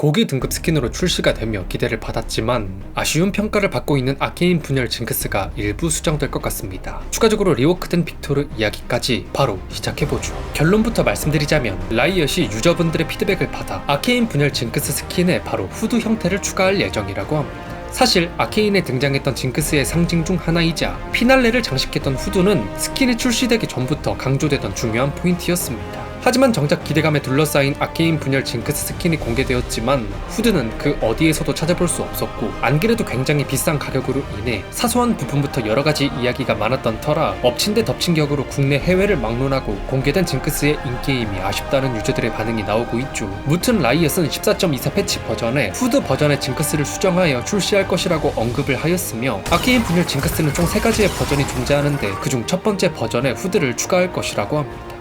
고기 등급 스킨으로 출시가 되며 기대를 받았지만 아쉬운 평가를 받고 있는 아케인 분열 징크스가 일부 수정될 것 같습니다. 추가적으로 리워크된 빅토르 이야기까지 바로 시작해보죠. 결론부터 말씀드리자면 라이엇이 유저분들의 피드백을 받아 아케인 분열 징크스 스킨에 바로 후드 형태를 추가할 예정이라고 합니다. 사실 아케인에 등장했던 징크스의 상징 중 하나이자 피날레를 장식했던 후드는 스킨이 출시되기 전부터 강조되던 중요한 포인트였습니다. 하지만 정작 기대감에 둘러싸인 아케인 분열 징크스 스킨이 공개되었지만 후드는 그 어디에서도 찾아볼 수 없었고 안 그래도 굉장히 비싼 가격으로 인해 사소한 부분부터 여러 가지 이야기가 많았던 터라 엎친 데 덮친 격으로 국내 해외를 막론하고 공개된 징크스의 인게임이 아쉽다는 유저들의 반응이 나오고 있죠. 무튼 라이엇은 14.24 패치 버전에 후드 버전의 징크스를 수정하여 출시할 것이라고 언급을 하였으며 아케인 분열 징크스는 총 3가지의 버전이 존재하는데 그중 첫 번째 버전에 후드를 추가할 것이라고 합니다.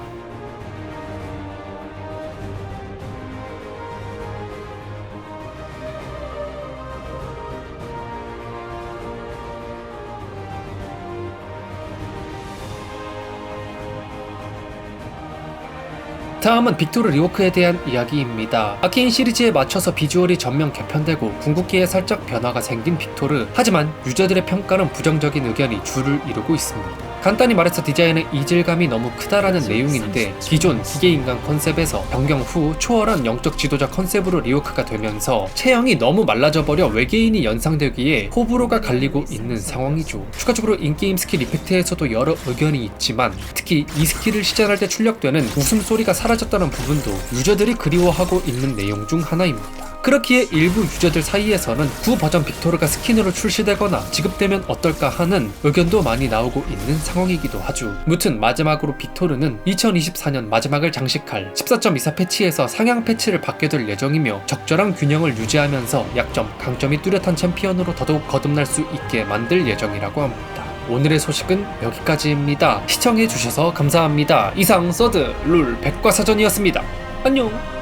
다음은 빅토르 리워크에 대한 이야기입니다. 아케인 시리즈에 맞춰서 비주얼이 전면 개편되고 궁극기에 살짝 변화가 생긴 빅토르. 하지만 유저들의 평가는 부정적인 의견이 줄을 이루고 있습니다. 간단히 말해서 디자인의 이질감이 너무 크다라는 내용인데 기존 기계인간 컨셉에서 변경 후 초월한 영적 지도자 컨셉으로 리워크가 되면서 체형이 너무 말라져 버려 외계인이 연상되기에 호불호가 갈리고 있는 상황이죠. 추가적으로 인게임 스킬 이펙트에서도 여러 의견이 있지만 특히 이 스킬을 시전할 때 출력되는 웃음소리가 사라졌다는 부분도 유저들이 그리워하고 있는 내용 중 하나입니다. 그렇기에 일부 유저들 사이에서는 구 버전 빅토르가 스킨으로 출시되거나 지급되면 어떨까 하는 의견도 많이 나오고 있는 상황이기도 하죠. 무튼 마지막으로 빅토르는 2024년 마지막을 장식할 14.24 패치에서 상향 패치를 받게 될 예정이며 적절한 균형을 유지하면서 약점, 강점이 뚜렷한 챔피언으로 더더욱 거듭날 수 있게 만들 예정이라고 합니다. 오늘의 소식은 여기까지입니다. 시청해주셔서 감사합니다. 이상 서드 룰 백과사전이었습니다. 안녕!